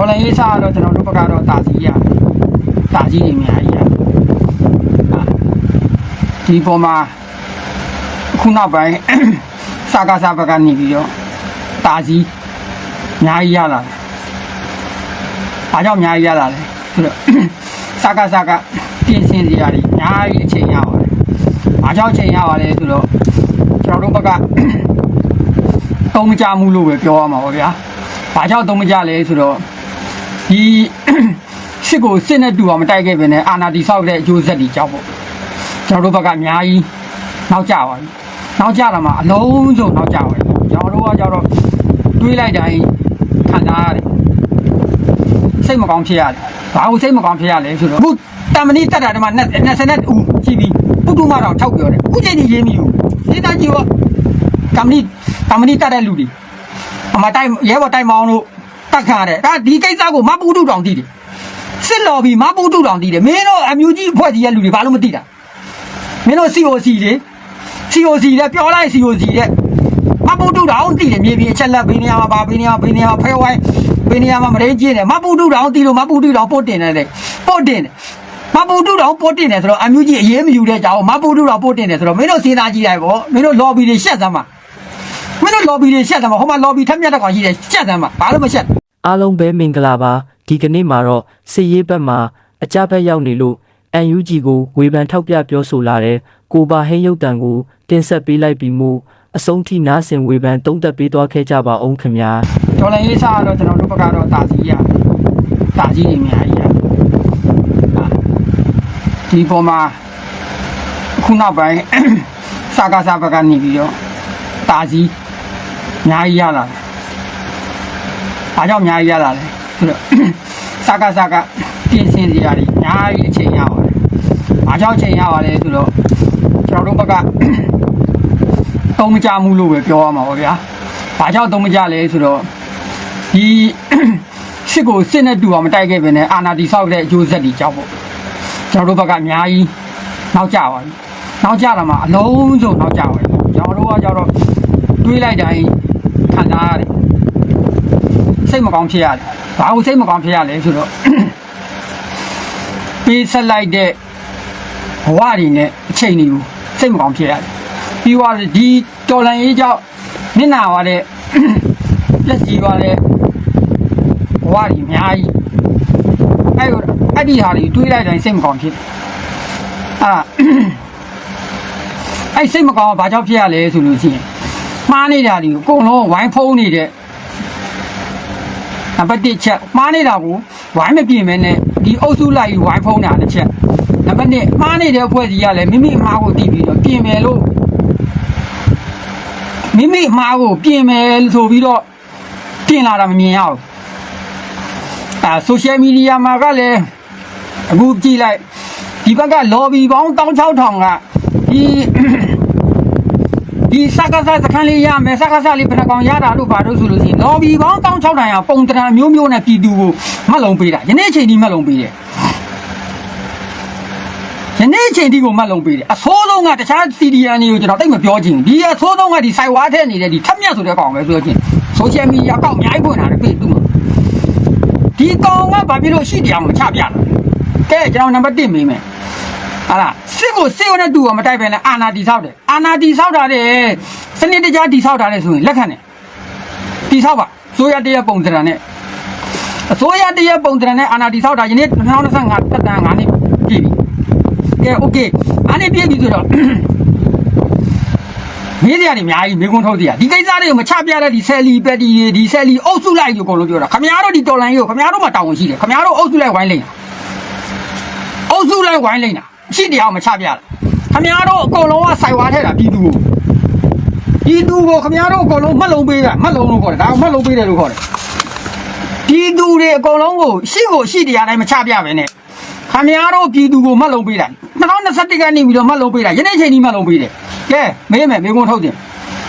တော်လည်းရေးစားတော့ကျွန်တော်တို့ဘက်ကတော့တာကြီးရတာကြီးတွေအများကြီးရဟာဒီပေါ်မှာခုနောက်ပိုင်းစကားစားဘက်ကနေပြီးတော့တာကြီးအများကြီးရလာတယ်။အားကြောင့်အများကြီးရလာတယ်ဆိုတော့စကားစားကပြင်ဆင်စရာတွေအများကြီးအချိန်ရပါတယ်။အားကြောင့်အချိန်ရပါလဲဆိုတော့ကျွန်တော်တို့ဘက်ကသုံးမကြမှုလို့ပဲပြောရမှာပါဗျာ။ဘာကြောင့်သုံးမကြလဲဆိုတော့ ဒီစစ်ကိုစစ်နဲ့တူအောင်မတိုက်ခဲ့ပဲနဲ့အာနာတီဆောက်တဲ့အကျိုးဆက်တွေကြောင့်ပေါ့။ကျွန်တော်တို့ဘက်ကအများကြီးနောက်ကျပါပြီ။နောက်ကျတာမှအလုံးစုံနောက်ကျပါပြီ။ကျွန်တော်တို့ကကြတော့တွေးလိုက်တိုင်းခံစားရတယ်။စိတ်မကောင်းဖြစ်ရတယ်။ဘာလို့စိတ်မကောင်းဖြစ်ရလဲဆိုတော့အခုတမဏိတက်တာဒီမှာ20နဲ့ဦးရှိပြီ။ပုတုမတော်ထောက်ပြောတယ်။အခုချိန်ကြီးရေးမိဘူး။ဒီသားကြီးရောကမ္မဏိကမ္မဏိတတ်တဲ့လူတွေအမတိုက်ရဲဘော်တိုက်မောင်းတို့ တတ်ခံရတယ်ဒါဒီကိစ္စကိုမပူတုတောင်သိတယ်စစ်လော်ပြီးမပူတုတောင်သိတယ်မင်းတို့အမျိုးကြီးအဖွဲ့ကြီးရဲ့လူတွေဘာလို့မသိတာမင်းတို့ COC တွေ COC တဲ့ပြောလိုက် COC တဲ့မပူတုတောင်သိတယ်မြေပြင်အချက်လက်ဘေးနေရာမှာပါဘေးနေရာဘေးနေရာဖဲဝိုင်းဘေးနေရာမှာမရင်းကျင်းတယ်မပူတုတောင်သိလို့မပူတုတောင်ပို့တင်တယ်တဲ့ပို့တင်တယ်မပူတုတောင်ပို့တင်တယ်ဆိုတော့အမျိုးကြီးအရေးမယူတဲ့ကြောင်မပူတုတောင်ပို့တင်တယ်ဆိုတော့မင်းတို့စဉ်းစားကြည့်လိုက်ပေါ့မင်းတို့ lobby တွေရှက်သမ်းမှာမင်းတို့ lobby တွေရှက်တယ်မဟိုမှာ lobby ထက်မြက်တဲ့ကောင်ရှိတယ်ရှက်တယ်မှာဘာလို့မရှက် အားလုံးပဲမင်္ဂလာပါဒီကနေ့မှာတော့စစ်ရေးဘက်မှာအကြဘက်ရောက်နေလို့ UNG ကိုဝေဖန်ထောက်ပြပြောဆိုလာတဲ့ကိုပါဟင်းရုပ်တံကိုတင်ဆက်ပေးလိုက်ပြီးမှအဆုံးထိနားဆင်ဝေဖန်တုံးသက်ပေးသွားခဲ့ကြပါအောင်ခင်ဗျာတော်လည်းရေးစားတော့ကျွန်တော်တို့ဘက်ကတော့တာကြီးရတာကြီးတွေအများကြီးရဟာဒီပေါ်မှာခုနောက်ပိုင်းစကားစားဘက်ကနေပြီးတော့တာကြီးအများကြီးရလာတယ် အားကြောင့်အများကြီးရလာတယ်ဆိုတော့စကားစားကပြင်ဆင်စရာတွေအများကြီးအချိန်ရပါတယ်အားကြောင့်အချိန်ရပါလဲဆိုတော့ကျွန်တော်တို့ဘက်ကသုံးမကြမှုလို့ပဲပြောရမှာပါဗျာ။ဘာကြောင့်သုံးမကြလဲဆိုတော့ဒီစစ်ကိုစစ်နဲ့တူအောင်မတိုက်ခဲ့ပဲနဲ့အာနာတီဆောက်တဲ့အကျိုးဆက်တွေကြောင့်ပေါ့။ကျွန်တော်တို့ဘက်ကအများကြီးနောက်ကျပါပြီ။နောက်ကျတာမှအလုံးစုံနောက်ကျပါပြီ။ကျွန်တော်တို့ကကြတော့တွေးလိုက်တိုင်းခံစားရတယ်။ စိတ်မကောင်းဖြစ်ရတယ်။ဘာလို့စိတ်မကောင်းဖြစ်ရလဲဆိုတော့ပေးဆက်လိုက်တဲ့ဘဝတွေနဲ့အချိန်တွေကိုစိတ်မကောင်းဖြစ်ရတယ်။ပြီးသွားတယ်ဒီတော်လန်ရေးကြောင့်မျက်နာသွားတဲ့ပြက်စီသွားတဲ့ဘဝကြီးအများကြီးအဲ့ဟိုအဲ့ဒီဟာတွေတွေးလိုက်တိုင်းစိတ်မကောင်းဖြစ်တယ်အဲ့ဒါအဲ့စိတ်မကောင်းကဘာကြောင့်ဖြစ်ရလဲဆိုလို့ရှိရင်မှားနေတာဒီအကုန်လုံးဝိုင်းဖုံးနေတဲ့ နံပါတ်1ချက်မှားနေတာကိုဝိုင်းမပြင်မဲနဲ့ဒီအုပ်စုလိုက်ဝိုင်းဖုံးတာတစ်ချက်နံပါတ်2မှားနေတဲ့အဖွဲ့ကြီးကလည်းမိမိအမှားကိုသိပြီးတော့ပြင်မယ်လို့မိမိအမှားကိုပြင်မယ်ဆိုပြီးတော့ပြင်လာတာမမြင်ရဘူးအဲဆိုရှယ်မီဒီယာမှာကလည်းအခုကြည့်လိုက်ဒီဘက်က lobby ပေါင်း16000ကဒီ ဒီစကားစားစခန်းလေးရမယ်စကားစားလေးဘယ်နှကောင်ရတာလို့ဘာလို့ဆိုလို့ရှိရင် lobby ပေါင်း16000ရပုံတရံမျိုးမျိုးနဲ့ပြည်သူကိုမှတ်လုံးပေးတာယနေ့အချိန်ဒီမှတ်လုံးပေးတယ်ယနေ့အချိန်ဒီကိုမှတ်လုံးပေးတယ်အဆိုးဆုံးကတခြား CDN တွေကိုကျွန်တော်တိတ်မပြောချင်ဘူးဒီအဆိုးဆုံးကဒီ site ဝါထဲနေတဲ့ဒီထက်မြက်ဆိုတဲ့ကောင်ပဲပြောချင် social media အကောင့်အများကြီးဖွင့်လာတယ်ပြေသူ့မှာဒီကောင်ကဘာဖြစ်လို့ရှိတရားမချပြတာကဲကျွန်တော်နံပါတ်1မေးမယ် ဟာလားစစ်ကိုစစ်ရတဲ့တူကမတိုက်ပဲနဲ့အာနာတီဆောက်တယ်အာနာတီဆောက်တာတဲ့စနစ်တကျတီဆောက်တာတဲ့ဆိုရင်လက်ခံတယ်တီဆောက်ပါဆိုရတရပုံစံနဲ့အစိုးရတရပုံစံနဲ့အာနာတီဆောက်တာယနေ့2025တက်တန်9နှစ်ပြည့်ပြီကဲโอเคအားနေပြည့်ပြီဆိုတော့ မေးစရာတွေအများကြီးမေးခွန်းထုတ်စရာဒီကိစ္စတွေကိုမချပြတဲ့ဒီဆယ်လီပက်တီတွေဒီဆယ်လီအုပ်စုလိုက်ကိုအကုန်လုံးပြောတာခမများတို့ဒီတော်လိုင်းကိုခမများတို့မှတောင်းဝင်ရှိတယ်ခမများတို့အုပ်စုလိုက်ဝိုင်းလိမ့်တာအုပ်စုလိုက်ဝိုင်းလိမ့်တာ ရှိတရားမချပြတာခမများတို့အကုန်လုံးကစိုက်ဝါထဲတာပြည်သူကိုပြည်သူကိုခမများတို့အကုန်လုံးမှတ်လုံးပေးတာမှတ်လုံးလို့ခေါ်တယ်ဒါကမှတ်လုံးပေးတယ်လို့ခေါ်တယ်ပြည်သူတွေအကုန်လုံးကိုရှိကိုရှိတရားတိုင်းမချပြပဲနဲ့ခမများတို့ပြည်သူကိုမှတ်လုံးပေးတာ2021ကနေပြီးတော့မှတ်လုံးပေးတာယနေ့ချိန်ဒီမှတ်လုံးပေးတယ်ကဲမေးမယ်မေးခွန်းထုတ်တယ်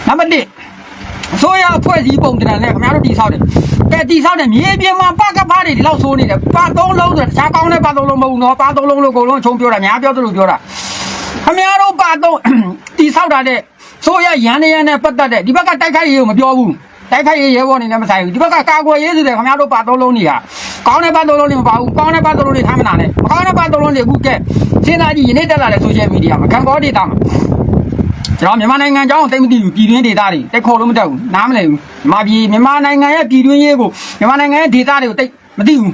နံပါတ်1အစိုးရအဖွဲ့အစည်းပုံတံနဲ့ခင်ဗျားတို့တိဆောက်တယ်။ ကဲတိဆောက်တယ်မြေပြင်မှာပကပားတွေဒီလောက်ဆိုးနေတယ်။ပါသုံးလုံးဆိုတခြားကောင်းတဲ့ပါသုံးလုံးမဟုတ်ဘူးနော်။ပါသုံးလုံးလို့အကုန်လုံးချုံပြောတာများပြောသလိုပြောတာ။ခင်ဗျားတို့ပါသုံးတိဆောက်တာတဲ့ဆိုရရန်နေရန်နဲ့ပတ်သက်တဲ့ဒီဘက်ကတိုက်ခိုက်ရေးကိုမပြောဘူးတိုက်ခိုက်ရေးရဲဘော်နေနဲ့မဆိုင်ဘူးဒီဘက်ကကာကွယ်ရေးဆိုတဲ့ခင်ဗျားတို့ပါသုံးလုံးတွေကကောင်းတဲ့ပါသုံးလုံးတွေမပါဘူးကောင်းတဲ့ပါသုံးလုံးတွေထားမနာနဲ့မကောင်းတဲ့ပါသုံးလုံးတွေအခုကဲစဉ်းစားကြည့်ယနေ့တက်လာတဲ့ social media မှာကံကောဒေတာမှာ ကျွန်တော်မြန်မာနိုင်ငံအကြောင်းသိမသိဘူးပြည်တွင်းဒေတာတွေတိတ်ခေါ်လို့မတက်ဘူးနားမလည်ဘူးမြန်မာပြည်မြန်မာနိုင်ငံရဲ့ပြည်တွင်းရေးကိုမြန်မာနိုင်ငံရဲ့ဒေတာတွေကိုတိတ်မသိဘူး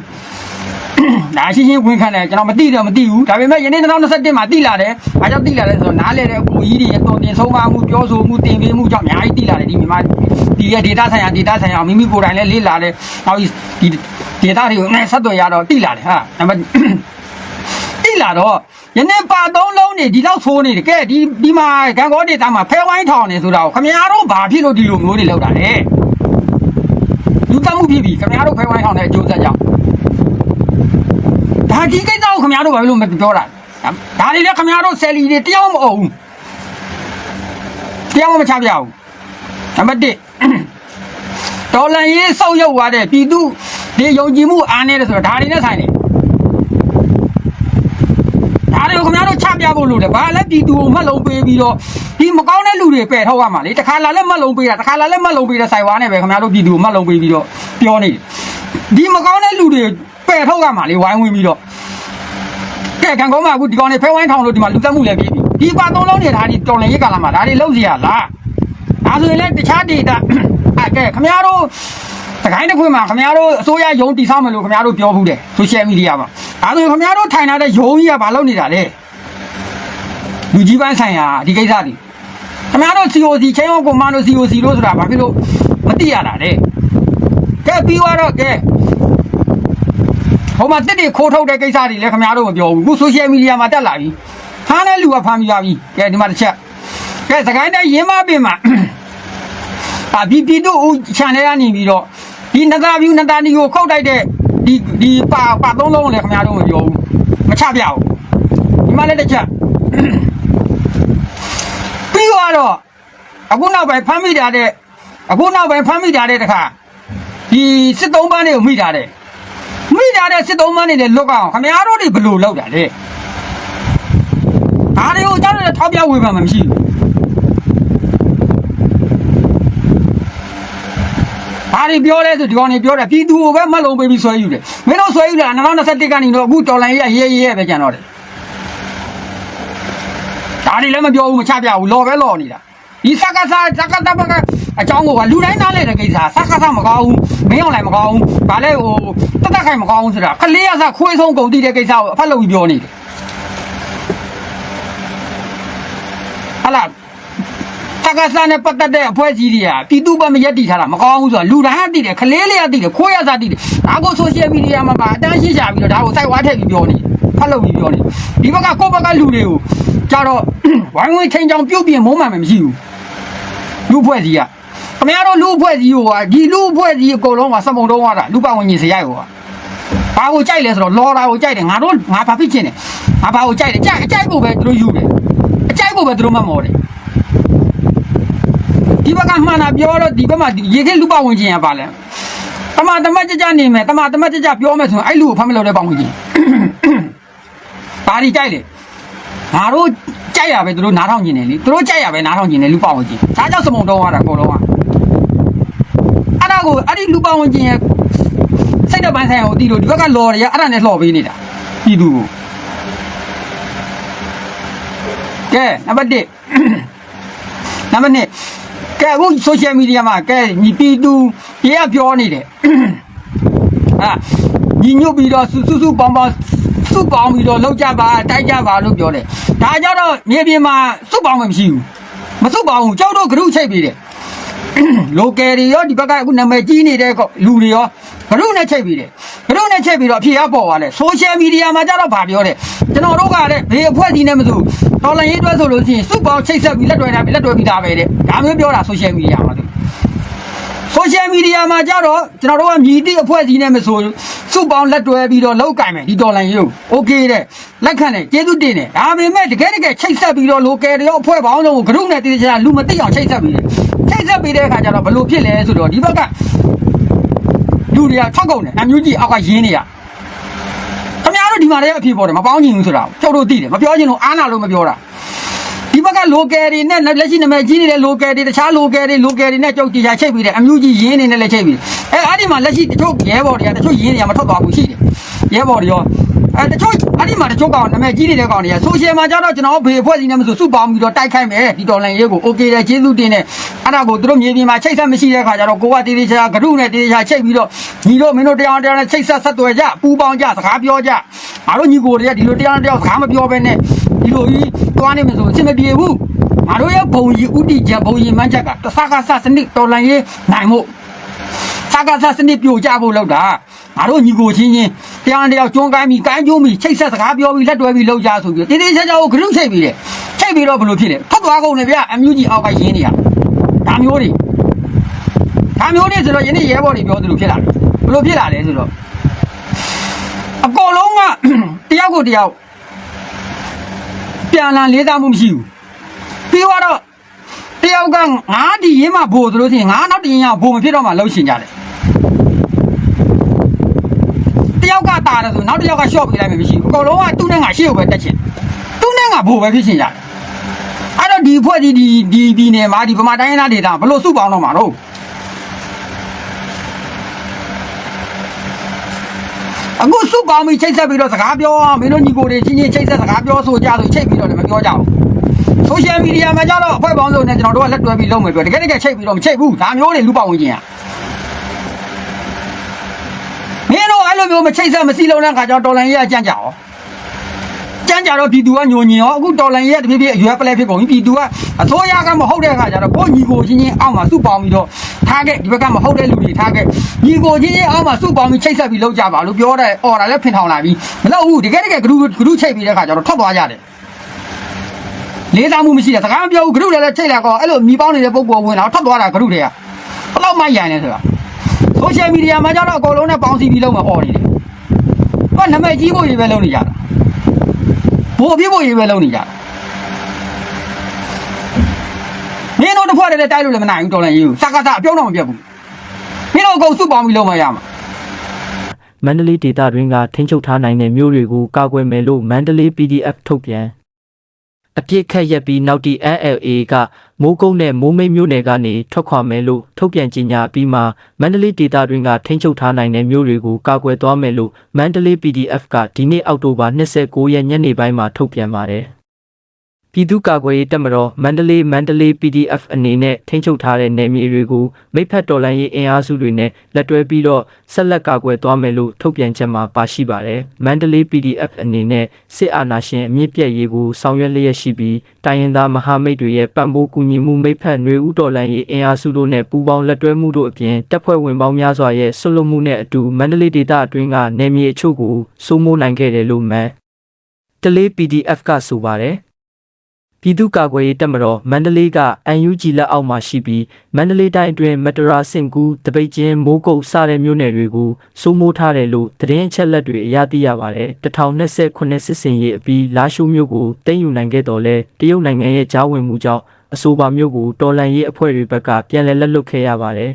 ဒါရှင်းရှင်းဝင်ခံတယ်ကျွန်တော်မသိတော့မသိဘူးဒါပေမဲ့ယနေ့2021မှာသိလာတယ်။ဘာကြောင့်သိလာလဲဆိုတော့နားလေတဲ့အကူကြီးတွေရဲ့တုံတင်ဆုံးမမှုပြောဆိုမှုတင်ပေးမှုကြောင့်အများကြီးသိလာတယ်ဒီမြန်မာဒီရဲ့ data ဆိုင်ရာ data ဆိုင်ရာမိမိကိုယ်တိုင်လည်းလေ့လာတယ်။နောက်ဒီ data တွေကိုနဲ့ဆက်သွယ်ရတော့သိလာတယ်ဟာ။နံပါတ်သိ လာတော့ယနေ့ပါသုံးလုံးနေဒီလောက်ဆိုးနေတယ်ကဲဒီဒီမှာကံကော data မှာဖဲဝိုင်းထောင်နေဆိုတာကိုခင်ဗျားတို့ဘာဖြစ်လို့ဒီလိုမျိုးတွေလောက်တာလဲ။လူတမှုဖြစ်ပြီခင်ဗျားတို့ဖဲဝိုင်းထောင်တဲ့အကျိုးဆက်ကြောင့်ဒါဒီကိစ္စကိုခင်ဗျားတို့ဘာလို့မပြောတာဒါတွေလည်းခင်ဗျားတို့ဆယ်လီတွေတယောက်မအုံဘူးတယောက်မှမချပြဘူးနံပါတ်1ဒေါ်လာရေးစောက်ရောက်သွားတဲ့ပြည်သူဒီယုံကြည်မှုအားနည်းတယ်ဆိုတော့ဒါတွေနဲ့ဆိုင်တယ် ဒါတွေကိုခင်ဗျားတို့ချပြဖို့လို့တယ်ဘာလဲပြည်သူကိုမှတ်လုံးပေးပြီးတော့ဒီမကောင်းတဲ့လူတွေပယ်ထုတ်ရမှာလေတခါလာလဲမှတ်လုံးပေးတာတခါလာလဲမှတ်လုံးပေးတဲ့ဆိုင်ဝါနဲ့ပဲခင်ဗျားတို့ပြည်သူကိုမှတ်လုံးပေးပြီးတော့ပြောနေတယ်ဒီမကောင်းတဲ့လူတွေပယ်ထုတ်ရမှာလေဝိုင်းဝန်းပြီးတော့ကဲကံကောင်းမှာအခုဒီကောင်နေဖဲဝိုင်းထောင်လို့ဒီမှာလူသက်မှုလည်းပြီးပြီဒီပါသုံးလုံးနေဒါဒီတော်လင်ရေးကာလမှာဒါတွေလုံးစီရလားဒါဆိုရင်လည်းတခြားဒေတာအဲကဲခမရတို့တခိုင်းတစ်ခွင်မှာခမရတို့အစိုးရယုံတည်ဆောက်မယ်လို့ခမရတို့ပြောဘူးတယ်ဆိုရှယ်မီဒီယာမှာ ဒါဆိုရင်ခမရတို့ထိုင်လာတဲ့ယုံကြီးကဘာလုပ်နေတာလဲလူကြီးပိုင်းဆိုင်ရာဒီကိစ္စတွေခမရတို့ COC ချင်းအောင်ကွန်မန်တို့ COC လို့ဆိုတာဘာဖြစ်လို့မသိရတာလဲကဲပြီးတော့ကဲဟိုမှာတက်တွေခိုးထုတ်တဲ့ကိစ္စတွေလည်းခင်ဗျားတို့မပြောဘူးအခုဆိုရှယ်မီဒီယာမှာတက်လာပြီဖမ်းတဲ့လူကဖမ်းပြီးပါပြီကဲဒီမှာတစ်ချက်ကဲစကိုင်းတိုင်းရင်းမပင်မှာအာဒီတီတို့ဦး channel ကနေပြီးတော့ဒီနဂါဗျူနဂါနီကိုခုတ်တိုက်တဲ့ ဒီဒီပါပါသုံးလုံးလည်းခင်ဗျားတို့မပြောဘူးမချပြဘူးဒီမှာလည်းတစ်ချက်ပြီးတော့အခုနောက်ပိုင်းဖမ်းမိတာတဲ့အခုနောက်ပိုင်းဖမ်းမိတာတဲ့တခါဒီစစ်သုံးပန်းတွေကိုမိတာတဲ့မိတာတဲ့စစ်သုံးမန်းနေတဲ့လွတ်ကောင်ခမရတို့တွေဘယ်လိုလောက်တာလဲဒါတွေကိုကြောက်တဲ့ထောက်ပြဝေဖန်မှမရှိဘူး တွေပြောလဲဆိုဒီကောင်တွေပြောတယ်ပြည်သူကိုပဲမတ်လုံးပေးပြီးဆွဲယူတယ်မင်းတို့ဆွဲယူလာ2021ကနေတော့အခုတော်လိုင်းရရဲရဲပဲကြံတော့တယ်ဒါတွေလည်းမပြောဘူးမချပြဘူးလော်ပဲလော်နေတာဒီစကားစားစကားတဘကအကြောင်းကိုကလူတိုင်းနားလဲတဲ့ကိစ္စစကားစားမကောင်းဘူးမင်းအောင်လည်းမကောင်းဘူးဘာလဲဟိုတက်တက်ခိုင်မကောင်းဘူးဆိုတာခလေးရစားခွေးဆုံးကုန်တည်တဲ့ကိစ္စကိုအဖက်လုပ်ပြီးပြောနေတယ်ဟာလား စကားစားနဲ့ပတ်သက်တဲ့အဖွဲ့အစည်းတွေကပြည်သူ့ဘက်မရက်တည်ထားတာမကောင်းဘူးဆိုတာလူတိုင်းကတည်တယ်ခလေးလေးကတည်တယ်ခွေးရစားတည်တယ်ဒါကိုဆိုရှယ်မီဒီယာမှာပါအတန်းရှင်းရှာပြီးတော့ဒါကိုစိုက်ဝါထည့်ပြီးပြောနေတယ်ဖက်လုပ်ပြီးပြောနေတယ်ဒီဘက်ကကိုယ့်ဘက်ကလူတွေကိုကြတော့ဝိုင်းဝန်းချင်းချောင်ပြုတ်ပြင်မုန်းမှန်မှမရှိဘူးလူဖွဲ့စည်းကခင်ဗျားတို့လူဖွဲ့စည်းကိုကဒီလူဖွဲ့စည်းအကုန်လုံးကစမုံတုံးရတာလူပဝင်ကြီးစရိုက်ကိုကဘာကိုကြိုက်လဲဆိုတော့လော်တာကိုကြိုက်တယ်ငါတို့ငါဘာဖြစ်ချင်တယ်ငါဘာကိုကြိုက်တယ်ကြိုက်အကြိုက်ကိုပဲသူတို့ယူတယ်အကြိုက်ကိုပဲသူတို့မှတ်မော်တယ်ဒီ ဘက်ကမှန်တာပြောတော့ဒီဘက်မှာရေခဲလူပဝင်ကြီးရပါလဲတမတမကြကြနေမယ်တမတမကြကြပြောမယ်ဆိုရင်အဲ့လူကိုဖမ်းမလို့တဲ့ပဝင်ကြီးဘာဒီကြိုက်လဲငါတို့ကြိုက်ရပဲသူတို့နားထောင်ကျင်တယ်လေသူတို့ကြိုက်ရပဲနားထောင်ကျင်တယ်လူပောင်ဝင်ကျင်ဒါကြောင့်စမုံတော့ရတာကိုတော့ကအဲ့ဒါကိုအဲ့ဒီလူပောင်ဝင်ကျင်ရဲ့စိတ်တပိုင်းဆိုင်ကိုတီးလို့ဒီဘက်ကလော်ရရအဲ့ဒါနဲ့လှော်ပေးနေတာပြည်သူကိုကဲနံပါတ်1နံပါတ်2ကဲ အခု social media မှာကဲညီပြည်သူရေကပြောနေတယ်အာညီညွတ်ပြီးတော့စုစုစုပေါင်းပေါင်းစုပေါင်းပြီးတော့လောက်ကြပါတိုက်ကြပါလို့ပြောတယ်ဒါကြတော့မြေပြင်မှာစုပေါင်းမှမရှိဘူးမစုပေါင်းဘူးကျောက်တို့ဂရုချိတ်ပြီးတယ်လိုကယ်တွေရောဒီဘက်ကအခုနာမည်ကြီးနေတဲ့လူတွေရော ဂရုနဲ့ချိတ်ပြီးတယ်ဂရုနဲ့ချိတ်ပြီးတော့အဖြေအပေါ်သွားတယ်ဆိုရှယ်မီဒီယာမှာကြတော့ဗာပြောတယ်ကျွန်တော်တို့ကလည်းဘေးအဖွဲ့အစည်းနဲ့မဆိုတော်လန်ရေးတွဲဆိုလို့ရှိရင်စုပေါင်းချိတ်ဆက်ပြီးလက်တွဲထားပြီးလက်တွဲပြီးသားပဲတဲ့ဒါမျိုးပြောတာဆိုရှယ်မီဒီယာမှာသူ ဆိုရှယ်မီဒီယာမှာကြတော့ကျွန်တော်တို့ကမြည်သည့်အဖွဲ့အစည်းနဲ့မဆိုစုပေါင်းလက်တွဲပြီးတော့လောက်ကင်မယ်ဒီဒေါ်လာရုပ်โอเคတဲ့လက်ခံတယ်ကျေးဇူးတင်တယ်ဒါပေမဲ့တကယ်တကယ်ချိတ်ဆက်ပြီးတော့ local တွေရောအဖွဲ့ပေါင်းစုံကိုဂရုနဲ့တည်တည်ချာလူမသိအောင်ချိတ်ဆက်ပြီးတယ်ချိတ်ဆက်ပြီးတဲ့အခါကျတော့ဘလို့ဖြစ်လဲဆိုတော့ဒီဘက်က လူတွေကထွက်ကုန်တယ်အမျိုးကြီးအောက်ကရင်းနေရခင်ဗျားတို့ဒီမှာလည်းအဖြစ်ပေါ်တယ်မပေါင်းချင်ဘူးဆိုတာကိုကျောက်တို့သိတယ်မပြောချင်လို့အားနာလို့မပြောတာဒီဘက်ကက local တွေနဲ့လက်ရှိနာမည်ကြီးနေတဲ့ local တွေတခြား local တွေ local တွေနဲ့ကြုတ်ကြချချိတ်ပြီးတယ်အမျိုးကြီးရင်းနေနဲ့လည်းချိတ်ပြီးအဲအဲ့ဒီမှာလက်ရှိတချို့ရဲဘော်တွေကတချို့ရင်းတွေကမထွက်သွားဘူးရှိတယ်ရဲဘော်တွေရော အဲတချို့အဲ့ဒီမှာတချို့ကောင်နာမည်ကြီးနေတဲ့ကောင်တွေက social မှာကြတော့ကျွန်တော်ဘေးဖွဲ့စီနေမဆိုစုပေါင်းပြီးတော့တိုက်ခိုက်မယ်ဒီတော်လန်ရေးကို okay တယ်ကျေးဇူးတင်တယ်အဲ့ဒါကိုသူတို့မြေပြင်မှာချိတ်ဆက်မရှိတဲ့ခါကျတော့ကိုကတေးသေးချာဂရုနဲ့တေးသေးချာချိတ်ပြီးတော့ညီတို့မင်းတို့တရားတရားနဲ့ချိတ်ဆက်ဆက်သွယ်ကြပူပေါင်းကြစကားပြောကြငါတို့ညီကိုတွေကဒီလိုတရားတရားစကားမပြောဘဲနဲ့ဒီလိုကြီးသွားနေမှဆိုအဆင်မပြေဘူးငါတို့ရဲ့ဘုံကြီးဥတီချက်ဘုံကြီးမှန်းချက်ကတဆကဆစနစ်တော်လန်ရေးနိုင်မှုစကားဆစနစ်ပြိုကျဖို့လောက်တာ ငါတို့ညီကိုချင်းချင်းတရားတရားကျွန်းကိုင်းပြီးကိုင်းကျိုးပြီးချိတ်ဆက်စကားပြောပြီးလက်တွဲပြီးလောက်ကြဆိုပြီးတင်းတင်းချာချာကိုဂရုချိတ်ပြီးတယ်ချိတ်ပြီးတော့ဘယ်လိုဖြစ်လဲထွက်သွားကုန်တယ်ဗျအမျိုးကြီးအောက်ကရင်းနေရဒါမျိုးတွေဒါမျိုးတွေဆိုတော့ယနေ့ရဲဘော်တွေပြောသလိုဖြစ်လာတယ်ဘယ်လိုဖြစ်လာလဲဆိုတော့အကောလုံးကတယောက်ကိုတယောက်ပြန်လာလေးစားမှုမရှိဘူးပြီးတော့တယောက်ကငါဒီရင်းမှာဘို့ဆိုလို့ရှိရင်ငါနောက်တရင်ကဘို့မဖြစ်တော့မှလှုပ်ရှင်ကြတယ် တ ယောက်ကတာတယ်ဆိုနောက်တစ်ယောက်ကရှော့ပေးလိုက်မယ်မရှိဘူးအကုန်လုံးကသူ့နဲ့ငါရှေ့ကိုပဲတက်ချင်သူ့နဲ့ငါဘို့ပဲဖြစ်ချင်ရတယ်အဲ့တော့ဒီဖွဲ့ဒီဒီဒီဒီနယ်မှာဒီဗမာတိုင်းရင်းသားဒေသဘလို့စုပေါင်းတော့မှာတော့အခုစုပေါင်းပြီးချိတ်ဆက်ပြီးတော့စကားပြောအောင်မင်းတို့ညီကိုတွေချင်းချင်းချိတ်ဆက်စကားပြောဆိုကြဆိုချိတ်ပြီးတော့လည်းမပြောကြဘူးဆိုရှယ်မီဒီယာမှာကြတော့အဖွဲ့ပေါင်းစုံနဲ့ကျွန်တော်တို့ကလက်တွဲပြီးလုပ်မယ်ပြောတကယ်တကယ်ချိတ်ပြီးတော့မချိတ်ဘူးဒါမျိုးတွေလူပေါဝင်ခြင်းอ่ะ မင်းတို့အဲ့ လိုမျိုးမချိတ်ဆက်မစီလုံးတဲ့ခါကျတော့တော်လန်ကြီးကကြမ်းကြရောကြမ်းကြတော့ပြည်သူကညိုညင်ရောအခုတော်လန်ကြီးကတဖြည်းဖြည်းအရွယ်ပလဲဖြစ်ကုန်ပြီပြည်သူကအစိုးရကမဟုတ်တဲ့ခါကျတော့ကိုညီကိုချင်းချင်းအောက်မှာစုပေါင်းပြီးတော့ထားခဲ့ဒီဘက်ကမဟုတ်တဲ့လူတွေထားခဲ့ညီကိုချင်းချင်းအောက်မှာစုပေါင်းပြီးချိတ်ဆက်ပြီးလောက်ကြပါလို့ပြောတဲ့အော်ဒါလည်းဖင်ထောင်လာပြီးမလုပ်ဘူးတကယ်တကယ်ဂရုဂရုချိတ်ပြီးတဲ့ခါကျတော့ထွက်သွားကြတယ်လေးစားမှုမရှိတဲ့စကားမပြောဘူးဂရုလည်းလည်းချိတ်လာကောအဲ့လိုမိပေါင်းနေတဲ့ပုံပေါ်ဝင်လာထွက်သွားတာဂရုတွေကဘယ်တော့မှရန်နေဆိုတာ ဆိုရှယ်မီဒီယာမှာကျတော့အကုန်လုံးနဲ့ပေါင်းစည်းပြီးလုံးမအော်နေတယ်။ဘာနာမည်ကြီးဖို့ရေးပဲလုံးနေကြတာ။ဘိုးပြဖို့ရေးပဲလုံးနေကြတာ။မင်းတို့တစ်ဖွဲ့တည်းနဲ့တိုက်လို့လည်းမနိုင်ဘူးတော်လည်းရေးဘူး။စကားစအပြုံးတော့မပြတ်ဘူး။မင်းတို့အကုန်စုပေါင်းပြီးလုံးမရမှာမန္တလေးဒေသတွင်းကထိန်းချုပ်ထားနိုင်တဲ့မြို့တွေကိုကာကွယ်မယ်လို့မန္တလေး PDF ထုတ်ပြန် အပြစ်ခတ်ရက်ပြီးနောက်တီ NLA ကမိုးကုတ်နဲ့မိုးမိတ်မြို့နယ်ကနေထွက်ခွာမယ်လို့ထုတ်ပြန်ကြေညာပြီးမှမန္တလေးဒေသတွင်းကထိန်းချုပ်ထားနိုင်တဲ့မြို့တွေကိုကာကွယ်သွားမယ်လို့မန္တလေး PDF ကဒီနေ့အောက်တိုဘာ29ရက်ညနေပိုင်းမှာထုတ်ပြန်ပါတယ် ပြည်သူ့ကာကွယ်ရေးတပ်မတော်မန္တလေးမန္တလေး PDF အနေနဲ့ထိန်းချုပ်ထားတဲ့နယ်မြေတွေကိုမိဖက်တော်လှန်ရေးအင်အားစုတွေနဲ့လက်တွဲပြီးတော့ဆက်လက်ကာကွယ်သွားမယ်လို့ထုတ်ပြန်ချက်မှာပါရှိပါတယ်။မန္တလေး PDF အနေနဲ့စစ်အာဏာရှင်အမြင့်ပြည့်ရေးကိုဆောင်ရွက်လျက်ရှိပြီးတိုင်းရင်းသားမဟာမိတ်တွေရဲ့ပံ့ပိုးကူညီမှုမိဖက်ຫນွေဦးတော်လှန်ရေးအင်အားစုတို့နဲ့ပူးပေါင်းလက်တွဲမှုတို့အပြင်တပ်ဖွဲ့ဝင်ပေါင်းများစွာရဲ့ဆွတ်လွတ်မှုနဲ့အတူမန္တလေးဒေသအတွင်းကနယ်မြေအချို့ကိုစိုးမိုးနိုင်ခဲ့တယ်လို့မန်တလေး PDF ကဆိုပါတယ်။ ပြည်သူ့ကာကွယ်ရေးတပ်မတော်မန္တလေးက UNG လက်အောက်မှာရှိပြီးမန္တလေးတိုင်းအတွင်းမတရာစင်ကူတပိတ်ချင်းမိုးကုတ်စတဲ့မြို့နယ်တွေကိုစိုးမိုးထားတယ်လို့သတင်းအချက်လက်တွေအရသိရပါတယ်။1029စစ်စင်ရေးအပြီးလာရှိုးမြို့ကိုတင်ယူနိုင်ခဲ့တော်လဲတရုတ်နိုင်ငံရဲ့ကြားဝင်မှုကြောင့်အဆိုပါမြို့ကိုတော်လန်ရေးအဖွဲ့တွေဘက်ကပြန်လည်လက်လွတ်ခဲ့ရပါတယ်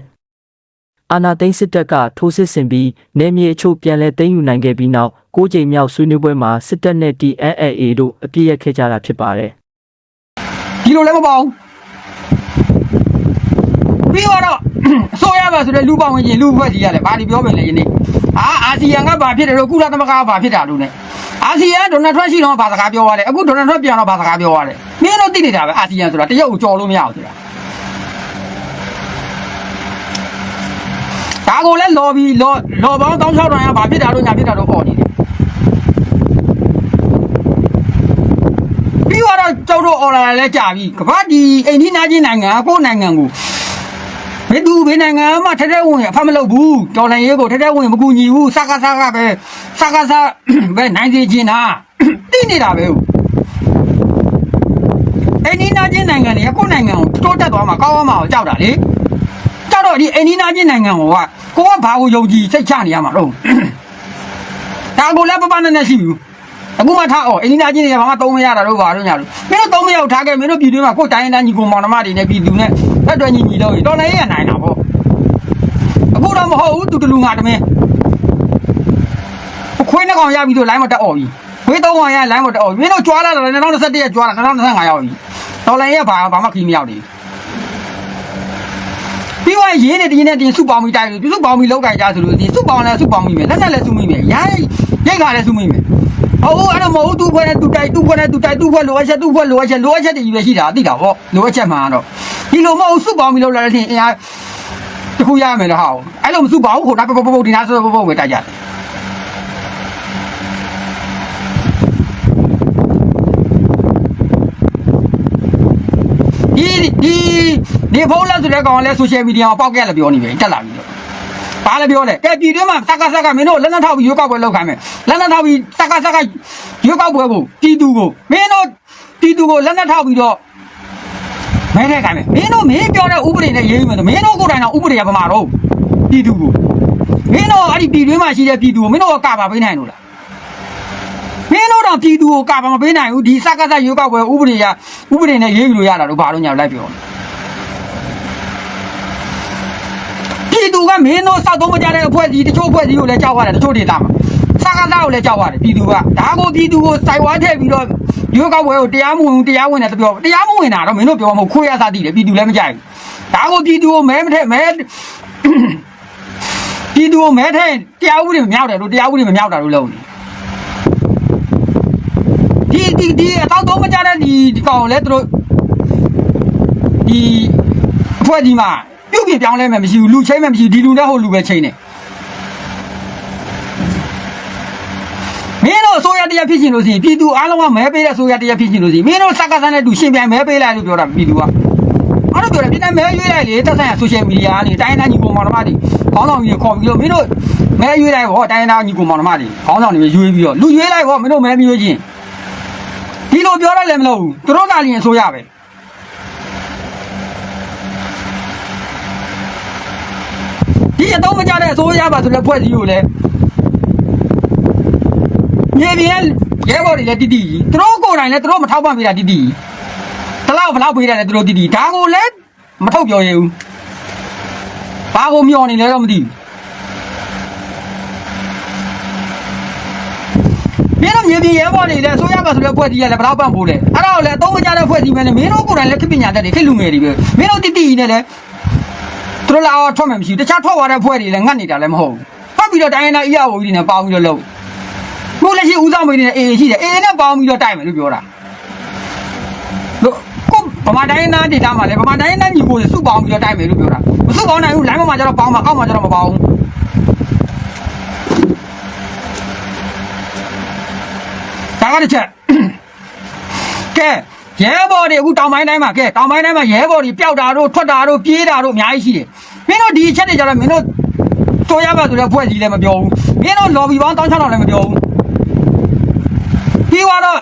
။အာနာသိန်းစစ်တပ်ကထိုးစစ်ဆင်ပြီးနယ်မြေအချို့ပြန်လည်သိမ်းယူနိုင်ခဲ့ပြီးနောက်၉ကြိမ်မြောက်ဆွေးနွေးပွဲမှာစစ်တပ်နဲ့ TNLA တို့အပြစ်ရခဲ့ကြတာဖြစ်ပါတယ်။ ဒီလိုလည်းမပေါအောင်ပြီးတော့အစိုးရပါဆိုတဲ့လူပေါဝင်ချင်းလူဖွဲ့စီရတယ်ဘာဒီပြောပင်လဲယနေ့အာအာဆီယံကဘာဖြစ်တယ်လို့ကုလသမဂ္ဂကဘာဖြစ်တာလို့ ਨੇ အာဆီယံဒေါ်နယ်ထရန့်ရှိတော့ဘာစကားပြောရတယ်အခုဒေါ်နယ်ထရန့်ပြန်တော့ဘာစကားပြောရတယ်မင်းတို့သိနေတာပဲအာဆီယံဆိုတာတရုတ်ကိုကြော်လို့မရဘူးဆိုတာဒါကိုလည်းလော်ဘီလော်လော်ပေါင်းတောင်းချောက်တောင်ရဘာဖြစ်တာလို့ညာဖြစ်တာလို့ပေါ်နေတယ်ပြီး တော့ကျုပ်တို့အော်လာလည်းကြာပြီကမ္ဘာဒီအိန္ဒိနာချင်းနိုင်ငံကိုယ့်နိုင်ငံကိုဘယ်သူဘယ်နိုင်ငံမှထထဝင်အဖတ်မလုပ်ဘူးတော်လန်ရေးကိုထထဝင်မကူညီဘူးစကားစကားပဲစကားစပဲနိုင်စေချင်တာသိနေတာပဲဟုတ်အိန္ဒိနာချင်းနိုင်ငံတွေကကိုယ့်နိုင်ငံကိုတိုးတက်သွားမှာကောင်းအောင်မှာကြောက်တာလေကြောက်တော့ဒီအိန္ဒိနာချင်းနိုင်ငံကိုကကိုကဘာကိုယုံကြည်စိတ်ချနေရမှာတော့ဒါကိုလည်းပပနဲ့နဲ့ရှိဘူး အခုမှထားအော်အိန္ဒိနာချင်းတွေကဘာမှသုံးမရတာတော့ဘာလို့ညာလို့မင်းတို့သုံးမရဘူးထားခဲ့မင်းတို့ပြည်တွင်းမှာကိုယ်တိုင်းရင်းသားညီကိုမောင်နှမတွေနဲ့ပြည်သူနဲ့တက်တွယ်ညီညီလို့တော်လည်းရနိုင်တာပေါ့အခုတော့မဟုတ်ဘူးသူတလူငါတမင်းခွေးနှစ်ကောင်ရပြီဆိုလိုင်းမတက်អော်ပြီခွေးသုံးကောင်ရလိုင်းမတက်អော်ပြီမင်းတို့ကြွားလာတယ်2021ရက်ကြွားလာ2025ရောက်ပြီတော်လိုင်းရဲ့ဘာဘာမှခီးမရောက်နေပြီးတော့ရင်းနေတင်းနဲ့တင်းစုပေါင်းပြီးတိုက်လို့စုပေါင်းပြီးလောက်ကြကြဆိုလို့ဒီစုပေါင်းလဲစုပေါင်းပြီးမယ်လက်နဲ့လဲစုမိမယ်ရိုင်းရိတ်ခါလဲစုမိမယ် ဟုတ်အဲ့တော့မဟုတ်သူ့ခွဲနဲ့သူတိုက်သူ့ခွဲနဲ့သူတိုက်သူ့ခွဲလိုအပ်ချက်သူ့ခွဲလိုအပ်ချက်လိုအပ်ချက်တွေကြီးပဲရှိတာသိတာပေါ့လိုအပ်ချက်မှန်တော့ဒီလိုမဟုတ်စုပေါင်းပြီးလောက်လာတဲ့ချင်းအင်အားတခုရမယ်လားဟာအဲ့လိုမစုပါဘူးဟိုဒါပပပပဒီနာဆိုပပပပဲတိုက်ကြတယ်ဒီဒီဒီဖုန်းလက်ဆိုတဲ့ကောင်ကလည်းဆိုရှယ်မီဒီယာမှာပေါက်ခဲ့လည်းပြောနေပြီတက်လာပြီလို့ ဘာလဲပြောလဲကဲပြည်တွင်းမှာစကားစကားမင်းတို့လက်နက်ထောက်ပြီးရွေးကောက်ပွဲလုပ်ခိုင်းမယ်လက်နက်ထောက်ပြီးစကားစကားရွေးကောက်ပွဲကိုပြည်သူကိုမင်းတို့ပြည်သူကိုလက်နက်ထောက်ပြီးတော့မဲတဲ့ခိုင်းမယ်မင်းတို့မင်းပြောတဲ့ဥပဒေနဲ့ရေးမယ်မင်းတို့ကိုယ်တိုင်တော့ဥပဒေကဘာမှတော့ပြည်သူကိုမင်းတို့အဲ့ဒီပြည်တွင်းမှာရှိတဲ့ပြည်သူကိုမင်းတို့ကကာပါပေးနိုင်လို့လားမင်းတို့တော့ပြည်သူကိုကာပါမပေးနိုင်ဘူးဒီစကားစရွေးကောက်ပွဲဥပဒေရဥပဒေနဲ့ရေးယူလို့ရတာတော့ဘာလို့ညာလိုက်ပြောပြည် သူကမင်းတို့စောက်သုံးမကြတဲ့အဖွဲ့အစည်းတချို့အဖွဲ့အစည်းကိုလည်းကြောက်ရတယ်တချို့ဒေသမှာစကားစကိုလည်းကြောက်ရတယ်ပြည်သူကဒါကိုပြည်သူကိုစိုက်ဝါထည့်ပြီးတော့ရွေးကောက်ပွဲကိုတရားမဝင်ဘူးတရားဝင်တယ်တပြောတရားမဝင်တာတော့မင်းတို့ပြောမှာမဟုတ်ခွေးရစားတည်တယ်ပြည်သူလည်းမကြိုက်ဘူးဒါကိုပြည်သူကိုမဲမထည့်မဲပြည်သူကိုမဲထည့်တရားဥပဒေမမြောက်တယ်လို့တရားဥပဒေမမြောက်တာလို့လုပ်နေဒီဒီဒီအတော့တော့မကြတဲ့ဒီဒီကောင်လဲသူတို့ဒီအဖွဲ့ဒီမှာ ပြုတ်ပြပြောင်းလဲမယ်မရှိဘူးလူချင်းမယ်မရှိဘူးဒီလူနဲ့ဟိုလူပဲချင်းနေမင်းတို့အစိုးရတရားဖြစ်ချင်လို့ရှိရင်ပြည်သူအားလုံးကမဲပေးတဲ့အစိုးရတရားဖြစ်ချင်လို့ရှိရင်မင်းတို့စကားစမ်းတဲ့လူရှင်းပြမဲပေးလိုက်လို့ပြောတာပြည်သူကအဲ့လိုပြောတယ်ပြည်တိုင်းမဲရွေးလိုက်လေတက်ဆိုင်ရဆိုရှယ်မီဒီယာကနေတိုင်းတိုင်းညီကောင်မောင်နှမတွေခေါင်းဆောင်ကြီးခေါ်ပြီးတော့မင်းတို့မဲရွေးလိုက်ဟောတိုင်းတိုင်းညီကောင်မောင်နှမတွေခေါင်းဆောင်တွေရွေးပြီးတော့လူရွေးလိုက်ဟောမင်းတို့မဲမရွေးချင်းဒီလိုပြောရတယ်မလို့ဘူးသူတို့ကလည်းအစိုးရပဲ အတော့မကြတဲ့အစိုးရပါဆိုလည်းဖွဲ့စည်းကိုလည်းမြေပြင်ရဲဘော်တွေလည်းတိတိကြီးသူတို့ကိုယ်တိုင်လည်းသူတို့မထောက်ပံ့ပေးတာတိတိကြီးတလောက်ဘလောက်ပေးတယ်လည်းသူတို့တိတိဒါကိုလည်းမထုတ်ပြောရဘူးဘာကိုမျောနေလဲတော့မသိဘူးမင်းတို့မြေပြင်ရဲဘော်တွေလည်းအစိုးရပါဆိုတဲ့ဖွဲ့စည်းရလည်းဘယ်တော့ပန့်ဖို့လဲအဲ့ဒါကိုလည်းအသုံးမကျတဲ့ဖွဲ့စည်းမယ်လေမင်းတို့ကိုယ်တိုင်လည်းခေပညာတတ်တယ်ခေလူငယ်တွေပဲမင်းတို့တိတိကြီးနဲ့လည်း သူတို့လာတော့ထွက်မယ်မရှိဘူးတခြားထွက်သွားတဲ့ဖွဲ့တွေလည်းငတ်နေတာလည်းမဟုတ်ဘူးဖတ်ပြီးတော့တိုင်းရင်းသားအရာဝကြီးတွေနဲ့ပေါင်းပြီးတော့လုပ်ခုလက်ရှိဦးဆောင်မေးနေတဲ့အေအေရှိတယ်အေအေနဲ့ပေါင်းပြီးတော့တိုက်မယ်လို့ပြောတာလို့ကိုဗမာတိုင်းရင်းသားဒေတာမှာလည်းဗမာတိုင်းရင်းသားညီကိုတွေစုပေါင်းပြီးတော့တိုက်မယ်လို့ပြောတာမစုပေါင်းနိုင်ဘူးလိုင်းပေါ်မှာကျတော့ပေါင်းမှာအောက်မှာကျတော့မပေါင်းဘူးဒါကတစ်ချက်ကဲ ရဲဘော်တွေအခုတောင်ပိုင်းတိုင်းမှာကဲတောင်ပိုင်းတိုင်းမှာရဲဘော်တွေပျောက်တာတို့ထွက်တာတို့ပြေးတာတို့အများကြီးရှိတယ်မင်းတို့ဒီအချက်တွေကြတော့မင်းတို့စိုးရပါဆိုတဲ့ဖွဲ့စည်းလည်းမပြောဘူးမင်းတို့ lobby ပေါင်းတောင်းချတော့လည်းမပြောဘူးပြီးတော့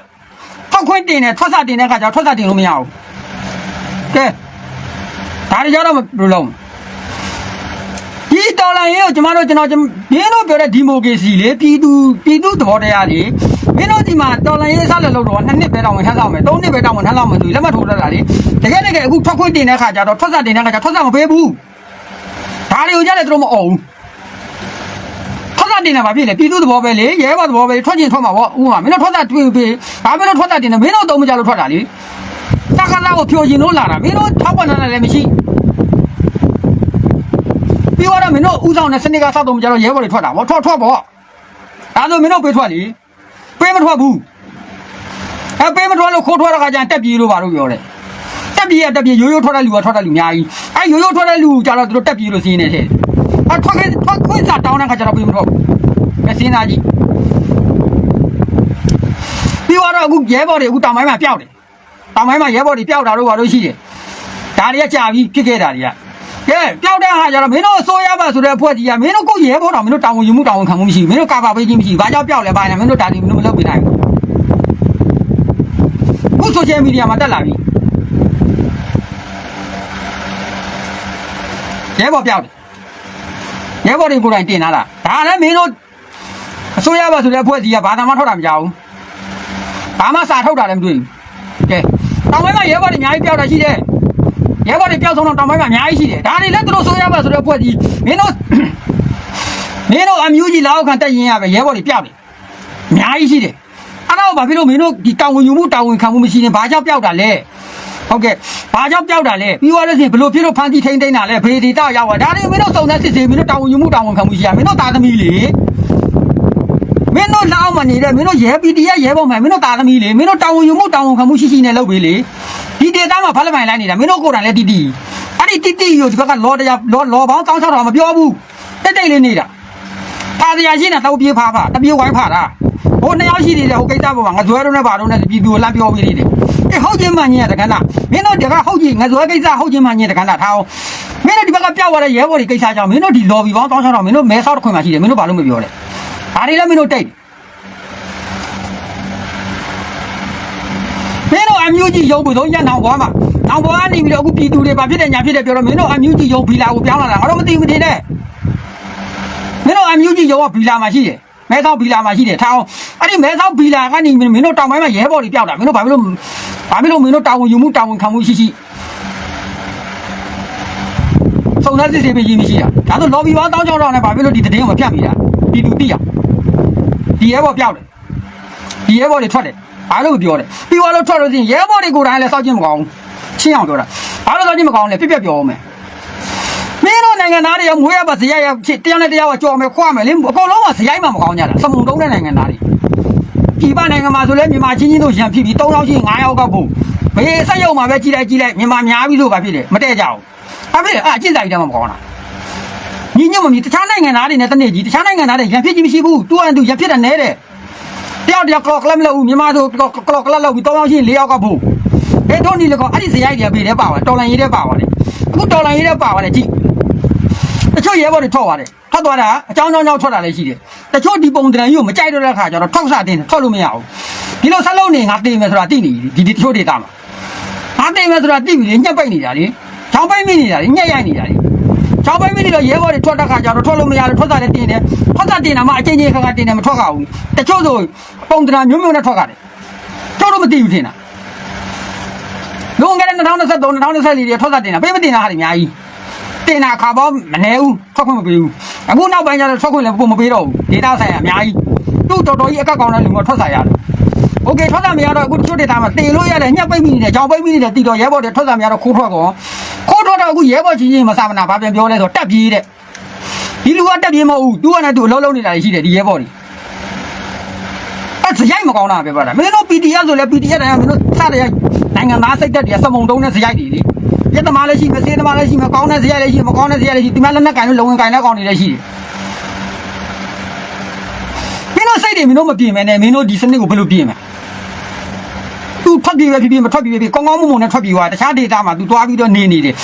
ထောက်ခွင့်တင်တယ်ထွက်စာတင်တဲ့အခါကျတော့ထွက်စာတင်လို့မရဘူးကဲဒါတွေကြတော့ဘယ်လိုလုပ်ဒီတော်လိုင်းရေးကိုကျမတို့ကျွန်တော်မင်းတို့ပြောတဲ့ဒီမိုကရေစီလေပြည်သူပြည်သူသဘောတရားလေ မင်းတို့ဒီမှာတော်လိုင်းရေးဆက်လက်လို့တော့နှစ်နှစ်ပဲတောင်းဝင်ထမ်းဆောင်မယ်သုံးနှစ်ပဲတောင်းဝင်ထမ်းဆောင်မယ်ဆိုရင်လက်မှတ်ထိုးရတာလေတကယ်တကယ်အခုထွက်ခွင့်တင်တဲ့ခါကျတော့ထွက်စာတင်တဲ့ခါကျထွက်စာမပေးဘူးဒါတွေကိုကြလည်းသူတို့မអော်ဘူးထွက်စာတင်တာဘာဖြစ်လဲပြည်သူသဘောပဲလေရဲဘော်သဘောပဲထွက်ချင်းထွက်မှာပေါ့ဥပမာမင်းတို့ထွက်စာတွေ့ပေးဘာမင်းတို့ထွက်စာတင်တယ်မင်းတို့သုံးမကြလို့ထွက်တာလေစကားသားကိုဖြိုချင်လို့လာတာမင်းတို့ထောက်ပံ့နေတာလည်းမရှိပြီးတော့မင်းတို့ဥဆောင်တဲ့စနစ်ကစောက်သုံးမကြတော့ရဲဘော်တွေထွက်တာပေါ့ထွက်ထွက်ပေါ့ဒါဆိုမင်းတို့ပေးထွက်လေ ပေးမထွက်ဘူးအဲပေးမထွက်လို့ခိုးထွက်တော့ကကြံတက်ပြေးလို့ပါလို့ပြောတယ်တက်ပြေးရတက်ပြေးရိုးရိုးထွက်တဲ့လူကထွက်တဲ့လူအများကြီးအဲရိုးရိုးထွက်တဲ့လူကြတော့သူတို့တက်ပြေးလို့စီးနေတယ်အဲထွက်ခဲ့ထွက်ခွင့်စာတောင်းတဲ့ခါကျတော့ပေးမထွက်ဘူးအဲစဉ်းစားကြည့်ပြီးတော့အခုရဲဘော်တွေအခုတောင်ပိုင်းမှာပျောက်တယ်တောင်ပိုင်းမှာရဲဘော်တွေပျောက်တာတို့ဘာလို့ရှိတယ်ဒါတွေကကြာပြီးဖြစ်ခဲ့တာတွေက ကဲပျောက်တဲ့ဟာကျတော့မင်းတို့အစိုးရပါဆိုတဲ့အဖွဲ့ကြီးကမင်းတို့ကိုရဲဘော်တော်မင်းတို့တောင်းဝန်ယူမှုတောင်းဝန်ခံမှုမရှိဘူးမင်းတို့ကာပါပေးခြင်းမရှိဘူးဘာကြောင့်ပျောက်လဲဘာလဲမင်းတို့ဒါတွေမင်းတို့မလုပ်ပြနိုင်ဘူးခုဆိုရှယ်မီဒီယာမှာတက်လာပြီရဲဘော်ပျောက်တယ်ရဲဘော်တွေကိုယ်တိုင်တင်လာတာဒါလည်းမင်းတို့အစိုးရပါဆိုတဲ့အဖွဲ့ကြီးကဘာသာမှထောက်တာမကြောက်ဘူးဘာမှစာထုတ်တာလည်းမတွေ့ဘူးကဲတောင်ပိုင်းမှာရဲဘော်တွေအများကြီးပျောက်တာရှိတယ် ရဲဘော်တွေပျောက်ဆုံးတော့တောင်ပိုင်းမှာအများကြီးရှိတယ်ဒါတွေလည်းသူတို့ဆိုရပါဆိုတော့ဖွဲ့ကြီးမင်းတို့မင်းတို့အမျိုးကြီးလောက်ခံတက်ရင်ရပဲရဲဘော်တွေပျောက်တယ်အများကြီးရှိတယ်အဲ့တော့ဘာဖြစ်လို့မင်းတို့ဒီတောင်ဝင်ယူမှုတောင်ဝင်ခံမှုမရှိရင်ဘာကြောင့်ပျောက်တာလဲဟုတ်ကဲ့ဘာကြောင့်ပြောက်တာလဲပြီးသွားလို့ရှိရင်ဘလို့ဖြစ်လို့ဖန်တီထိန်ထိန်တာလဲဘေဒီတာရောက်သွားဒါတွေမင်းတို့စုံစမ်းစစ်ဆေးမင်းတို့တာဝန်ယူမှုတာဝန်ခံမှုရှိရမင်းတို့သားသမီးလေမင်းတို့လောက်မှနေတဲ့မင်းတို့ရဲပီတီရဲရဲပုံမှန်မင်းတို့သားသမီးလေမင်းတို့တာဝန်ယူမှုတာဝန်ခံမှုရှိရှိနဲ့လုပ်ပေးလေ ဒီဒေတာမှာဖလက်မိုင်လိုက်နေတာမင်းတို့ကိုယ်တိုင်လည်းတီတီအဲ့ဒီတီတီကိုဒီဘက်ကလောတရားလောလောပေါင်းတောင်းချတော့မပြောဘူးတိတ်တိတ်လေးနေတာဖာတရားရှိနေတာတော့ပြေးဖားဖားတပြေးဝိုင်းဖားတာဟိုနှစ်ယောက်ရှိနေတယ်ဟိုကိစ္စပေါ်မှာငါဇွဲတော့နဲ့ဘာတော့နဲ့ပြည်သူကိုလမ်းပြောပြီးနေတယ်အေးဟုတ်ချင်းမှညင်ရတကန်းလားမင်းတို့တကဟုတ်ချင်းငါဇွဲကိစ္စဟုတ်ချင်းမှညင်တကန်းလားထားအောင်မင်းတို့ဒီဘက်ကပြောက်သွားတဲ့ရဲဘော်တွေကိစ္စကြောင့်မင်းတို့ဒီ lobby ပေါင်းတောင်းချတော့မင်းတို့မဲဆောက်တစ်ခွင်မှာရှိတယ်မင်းတို့ဘာလို့မပြောလဲဒါတွေလည်းမင်းတို့တိတ် မင်းတို့အမျိုးကြီးရုံးပြီးတော့ညနောင်ဘွားမှာနောင်ဘွားကနေပြီးတော့အခုပြည်သူတွေဘာဖြစ်တယ်ညာဖြစ်တယ်ပြောတော့မင်းတို့အမျိုးကြီးရုံးဖီလာကိုပြောင်းလာတာငါတို့မသိဘူးမတင်နဲ့မင်းတို့အမျိုးကြီးရောကဘီလာမှာရှိတယ်မဲဆောက်ဘီလာမှာရှိတယ်ထားအောင်အဲ့ဒီမဲဆောက်ဘီလာကနေမင်းတို့တောင်ပိုင်းမှာရဲဘော်တွေပျောက်တာမင်းတို့ဘာဖြစ်လို့ဘာဖြစ်လို့မင်းတို့တာဝန်ယူမှုတာဝန်ခံမှုရှိရှိစုံစမ်းစစ်ဆေးပေးရင်းမရှိတာဒါဆို lobby ဘောင်းတောင်းကြောင်းတော့လည်းဘာဖြစ်လို့ဒီသတင်းကိုမဖြတ်မိတာပြည်သူသိအောင်ဒီရဲဘော်ပျောက်တယ်ဒီရဲဘော်တွေထွက်တယ် ဘာလို့ပြောတယ်ပြီးသွားလို့ထွက်လို့ရှိရင်ရဲဘော်တွေကိုယ်တိုင်လည်းစောက်ချင်းမကောင်းဘူးချင်းအောင်ပြောတာဘာလို့စောက်ချင်းမကောင်းလဲပြက်ပြက်ပြောအောင်မယ်မင်းတို့နိုင်ငံသားတွေရောမွေးရပါဇယက်ရဖြစ်တရားနဲ့တရားကကြော်မယ်ခွာမယ်လေအကုန်လုံးကဇယိုက်မှမကောင်းကြတာစမုံတုံးတဲ့နိုင်ငံသားတွေပြည်ပနိုင်ငံမှာဆိုလဲမြန်မာချင်းချင်းတို့ရံဖြစ်ပြီး၃ယောက်ချင်း၅ယောက်ကပို့ဘေးဆက်ရုံမှာပဲကြီးလိုက်ကြီးလိုက်မြန်မာများပြီးလို့ဘာဖြစ်လဲမတည့်ကြဘူးဘာဖြစ်လဲအာအကျင့်စာကြီးတည်းမှမကောင်းတာညီညွတ်မမြည်တခြားနိုင်ငံသားတွေနဲ့တနေ့ကြီးတခြားနိုင်ငံသားတွေရံဖြစ်ကြီးမရှိဘူးတူအန်တူရံဖြစ်တဲ့နဲတဲ့ တယောက်တယောက်ကလော့ကလပ်မလုပ်ဘူးမြန်မာဆိုကလော့ကလပ်လုပ်ပြီး၃ယောက်ချင်း၄ယောက်ကပို့ဘယ်တော့နေလဲကောအဲ့ဒီဇယိုက်တွေကဘေးထဲပါသွားတော်လန်ရေးထဲပါသွားတယ်အခုတော်လန်ရေးထဲပါသွားတယ်ကြည့်တချို့ရဲဘော်တွေထွက်သွားတယ်ထွက်သွားတာအကြောင်းကြောင်းကြောင့်ထွက်တာလည်းရှိတယ်တချို့ဒီပုံတရံကြီးကိုမကြိုက်တော့တဲ့ခါကျတော့ထောက်ဆတင်တယ်ထွက်လို့မရဘူးဒီလိုဆက်လုံးနေငါတင်မယ်ဆိုတာသိနေပြီဒီဒီတချို့ဒေတာမှာငါတင်မယ်ဆိုတာသိပြီလေညှက်ပိတ်နေတာလေချောင်းပိတ်မိနေတာလေညှက်ရိုက်နေတာလေ ချောင်းပိတ်မိနေတော့ရဲဘော်တွေထွက်တဲ့ခါကျတော့ထွက်လို့မရလို့ထွက်တာလည်းတင်တယ်ထွက်တာတင်တာမှအချင်းချင်းခါခါတင်တယ်မထွက်ခါဘူးတချို့ဆိုပုံတရံမျိုးမျိုးနဲ့ထွက်ခါတယ်ကျတော့မသိဘူးထင်တာလုံးကလည်း2023 2024တွေထွက်တာတင်တာဘေးမတင်တာဟာဒီအများကြီး တင်တာခါပေါင်းမနေဘူးထွက်ခွင့်မပေးဘူးအခုနောက်ပိုင်းကျတော့ထွက်ခွင့်လည်းပုံမပေးတော့ဘူးဒေတာဆိုင်အများကြီးသူ့တော်တော်ကြီးအကက်ကောင်တဲ့လူကထွက်ဆိုင်ရတယ်โอเคထွက်တာမရတော့အခုတချို့ဒေတာမှာတင်လို့ရတယ်ညှက်ပိတ်မိနေတယ်ကြောင်ပိတ်မိနေတယ်တီတော်ရဲဘော်တွေထွက်တာမရတော့ခိုးထွက်ကောခိုးထွက် း တော့အခုရဲဘော်ချင်းချင်းမဆာမနာဘာပြန်ပြောလဲဆိုတော့တက်ပြေးတဲ့ဒီလူကတက်ပြေးမဟုတ်ဘူးသူကလည်းသူအလုံးလုံးနေတာရှိတယ်ဒီရဲဘော်တွေအဲ့ဇယိုက်မကောင်းတာပဲပြောတာမင်းတို့ PDF ဆိုလဲ PDF တိုင်းကမင်းတို့စတဲ့နိုင်ငံသားစိတ်တက်တွေစမုံတုံးနဲ့ဇယိုက်တွေလေပြတ်သမားလည်းရှိမယ်စေးသမားလည်းရှိမယ်ကောင်းတဲ့ဇယလည်းရှိမကောင်းတဲ့ဇယလည်းရှိဒီမှာလက်နဲ့ကင်လို့လုံဝင်ကင်တဲ့ကောင်တွေလည်းရှိတယ်မင်းတို့စိတ်တွေမင်းတို့မပြင်မဲနဲ့မင်းတို့ဒီစနစ်ကိုဘယ်လိုပြင်မလဲသူထွက်ပြေးပဲဖြစ်ဖြစ်မထွက်ပြေးပဲဖြစ်ကောင်းကောင်းမွန်မွန်နဲ့ထွက်ပြေးသွားတခြားဒေတာမှာသူသွားပြီးတော့နေနေတယ်